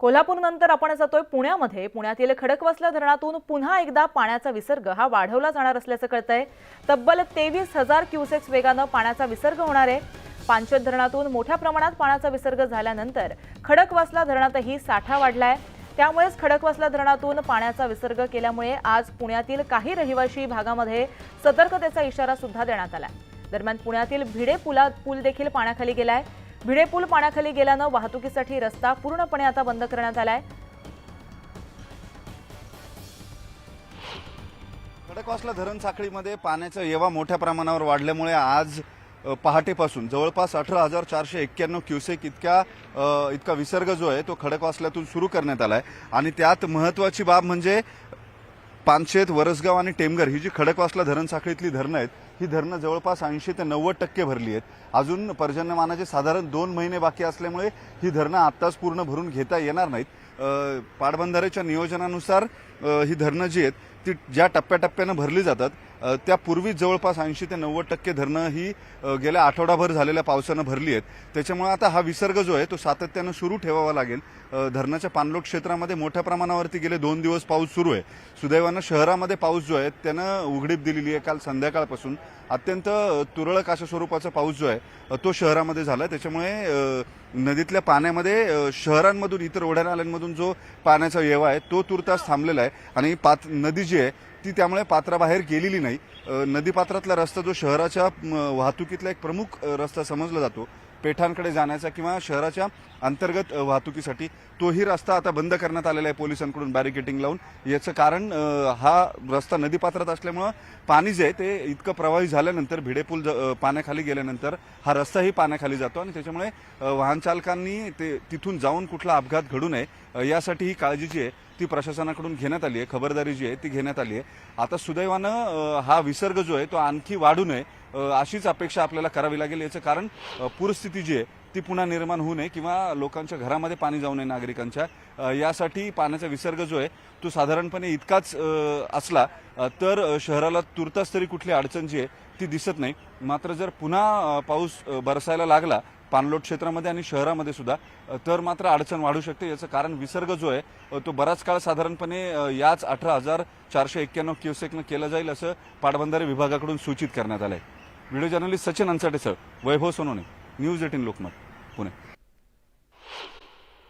कोल्हापूरनंतर आपण जातोय पुण्यामध्ये. पुण्यातील खडकवासला धरणातून पुन्हा एकदा पाण्याचा विसर्ग हा वाढवला जाणार असल्याचं कळतंय. तब्बल तेवीस हजार क्युसेक्स वेगानं पाण्याचा विसर्ग होणार आहे. पांचत धरणातून मोठ्या प्रमाणात पाण्याचा विसर्ग झाल्यानंतर खडकवासला धरणातही साठा वाढलाय. त्यामुळेच खडकवासला धरणातून पाण्याचा विसर्ग केल्यामुळे आज पुण्यातील काही रहिवाशी भागामध्ये सतर्कतेचा इशारा सुद्धा देण्यात आला दरम्यान पुण्यातील भिडे पुला पूल देखील पाण्याखाली गेलाय. भिडे पूल पाण्याखाली गेल्यानं वाहतुकीसाठी रस्ता पूर्णपणे आता बंद करण्यात आलाय. खडकवासला धरण साखळीमध्ये पाण्याचा येवा मोठ्या प्रमाणावर वाढल्यामुळे आज पहाटेपासून जवळपास अठरा हजार चारशे एक्क्याण्णव क्युसेक इतक्या इतका विसर्ग जो आहे तो खडकवासल्यातून सुरू करण्यात आला आहे आणि त्यात महत्वाची बाब म्हणजे पानशेत वरसगाव आणि टेमघर ही जी खडकवासला धरण साखळीतली धरणं आहेत ही धरणं जवळपास ऐंशी ते नव्वद टक्के भरली आहेत. अजून पर्जन्यमानाचे साधारण दोन महिने बाकी असल्यामुळे ही धरणं आत्ताच पूर्ण भरून घेता येणार नाहीत. अ, पाटबंधाऱ्याच्या नियोजनानुसार ही धरणं जी आहेत ती ज्या टप्प्याटप्प्यानं भरली जातात अ, त्यापूर्वी जवळपास ऐंशी ते नव्वद टक्के धरणं ही गेल्या आठवडाभर झालेल्या पावसानं भरली आहेत. त्याच्यामुळे आता हा विसर्ग जो आहे तो सातत्यानं सुरू ठेवावा लागेल. धरणाच्या पाणलोट क्षेत्रामध्ये मोठ्या प्रमाणावरती गेले दोन दिवस पाऊस सुरू आहे. सुदैवानं शहरामध्ये पाऊस जो आहे त्यानं उघडीप दिलेली आहे काल संध्याकाळपासून. अत्यंत तुरळक अशा स्वरूपाचा पाऊस जो आहे तो शहरामध्ये झाला. त्याच्यामुळे नदीतल्या पाण्यामध्ये शहरांमधून इतर ओढ्या नाल्यांमधून जो पाण्याचा येवा आहे तो तुर्तास थांबलेला आहे. आणि पात नदी जी आहे ती त्यामुळे पात्राबाहेर गेलेली नाही. नदीपात्रातला रस्ता जो शहराच्या वाहतुकीतला एक प्रमुख रस्ता समजला जातो. पेठांकडे जाण्याचा किंवा शहराच्या अंतर्गत वाहतुकीसाठी तोही रस्ता आता बंद करण्यात आलेला आहे पोलिसांकडून बॅरिकेटिंग लावून. याचं कारण हा रस्ता नदीपात्रात असल्यामुळं पाणी जे आहे ते इतकं प्रवाही झाल्यानंतर भिडेपूल ज- पाण्याखाली गेल्यानंतर हा रस्ताही पाण्याखाली जातो आणि त्याच्यामुळे वाहनचालकांनी ते तिथून जाऊन कुठला अपघात घडू नये यासाठी ही काळजी जी आहे ती प्रशासनाकडून घेण्यात आली आहे खबरदारी जी आहे ती घेण्यात आली आहे. आता सुदैवानं हा विसर्ग जो आहे तो आणखी वाढू नये अशीच अपेक्षा आपल्याला करावी लागेल. याचं कारण पूरस्थिती जी आहे ती पुन्हा निर्माण होऊ नये किंवा लोकांच्या घरामध्ये पाणी जाऊ नये नागरिकांच्या. यासाठी पाण्याचा विसर्ग जो आहे तो साधारणपणे इतकाच असला तर शहराला तुर्तास तरी कुठली अडचण जी आहे ती दिसत नाही. मात्र जर पुन्हा पाऊस बरसायला लागला पाणलोट क्षेत्रामध्ये आणि शहरामध्ये सुद्धा तर मात्र अडचण वाढू शकते. याचं कारण विसर्ग जो आहे तो बराच काळ साधारणपणे याच अठरा हजार चारशे एक्क्याण्णव क्युसेकनं केलं जाईल असं पाटबंधारे विभागाकडून सूचित करण्यात आलं आहे video journalist Sachin Ansate sir. Vaibhav Sonone news eighteen Lokmat Pune.